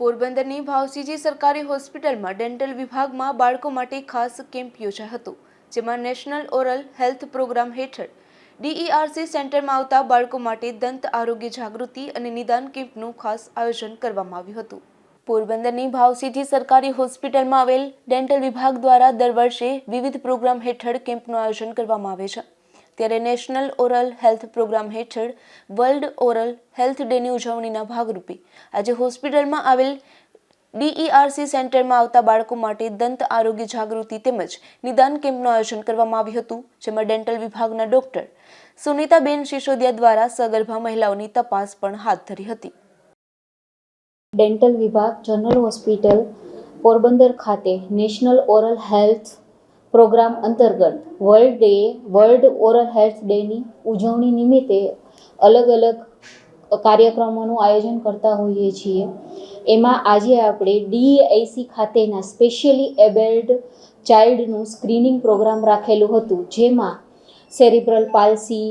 પોરબંદરની ભાવસીજી સરકારી હોસ્પિટલમાં ડેન્ટલ વિભાગમાં બાળકો માટે ખાસ કેમ્પ યોજાયો હતો, જેમાં નેશનલ ઓરલ હેલ્થ પ્રોગ્રામ હેઠળ ડીઈઆરસી સેન્ટરમાં આવતા બાળકો માટે દંત આરોગ્ય જાગૃતિ અને નિદાન કેમ્પનું ખાસ આયોજન કરવામાં આવ્યું હતું. પોરબંદરની ભાવસીજી સરકારી હોસ્પિટલમાં આવેલ ડેન્ટલ વિભાગ દ્વારા દર વર્ષે વિવિધ પ્રોગ્રામ હેઠળ કેમ્પનું આયોજન કરવામાં આવે છે. ત્યારે નેશનલ ઓરલ હેલ્થ પ્રોગ્રામ હેઠળ વર્લ્ડ ઓરલ હેલ્થ ડેની ઉજવણીના ભાગરૂપે આજે હોસ્પિટલમાં આવેલ ડીઈઆરસી સેન્ટરમાં આવતા બાળકો માટે દંત આરોગ્ય જાગૃતિ તેમજ નિદાન કેમ્પનું આયોજન કરવામાં આવ્યું હતું, જેમાં ડેન્ટલ વિભાગના ડોક્ટર સુનીતાબેન સિસોદિયા દ્વારા સગર્ભા મહિલાઓની તપાસ પણ હાથ ધરી હતી. ડેન્ટલ વિભાગ જનરલ હોસ્પિટલ પોરબંદર ખાતે નેશનલ ઓરલ હેલ્થ પ્રોગ્રામ અંતર્ગત world day, world oral health ડેની ઉજવણી નિમિત્તે અલગ અલગ કાર્યક્રમોનું આયોજન કરતા હોઈએ છીએ. એમાં આજે આપણે ડીઆઈસી ખાતેના સ્પેશિયલી એબેલ્ડ ચાઇલ્ડનું સ્ક્રીનિંગ પ્રોગ્રામ રાખેલું હતું, જેમાં cerebral palsy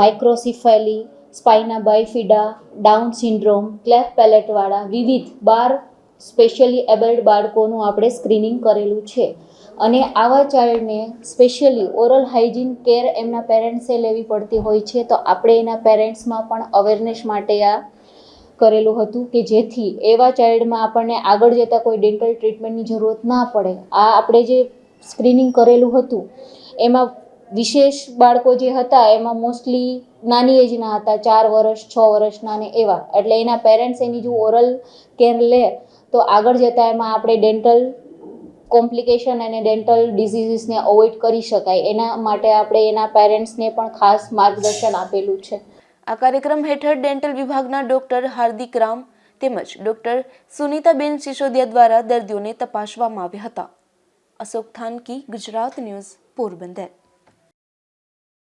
microcephaly, spina bifida, down syndrome cleft પેલેટવાળા વિવિધ બાર સ્પેશિયલી એબલ્ડ બાળકોનું આપણે સ્ક્રીનિંગ કરેલું છે. અને આવા ચાઇલ્ડને સ્પેશિયલી ઓરલ હાઇજીન કેર એમના પેરેન્ટ્સે લેવી પડતી હોય છે, તો આપણે એના પેરેન્ટ્સમાં પણ અવેરનેસ માટે આ કરેલું હતું કે જેથી એવા ચાઇલ્ડમાં આપણને આગળ જતાં કોઈ ડેન્ટલ ટ્રીટમેન્ટની જરૂરત ના પડે. આ આપણે જે સ્ક્રીનિંગ કરેલું હતું, એમાં વિશેષ બાળકો જે હતા, એમાં મોસ્ટલી નાની એજના હતા, ચાર વર્ષ, છ વર્ષના ને એવા. એટલે એના પેરેન્ટ્સ એની જો ઓરલ કેર લે તો આગળ જતાં એમાં આપણે ડેન્ટલ કોમ્પ્લિકેશન અને ડેન્ટલ ડિઝીઝીસને અવોઇડ કરી શકાય. એના માટે આપણે એના પેરેન્ટ્સને પણ ખાસ માર્ગદર્શન આપેલું છે. આ કાર્યક્રમ હેઠળ ડેન્ટલ વિભાગના ડૉક્ટર હાર્દિક રામ તેમજ ડૉક્ટર સુનીતાબેન સિસોદિયા દ્વારા દર્દીઓને તપાસવામાં આવ્યા હતા. અશોક થાનકી, ગુજરાત ન્યૂઝ, પોરબંદર.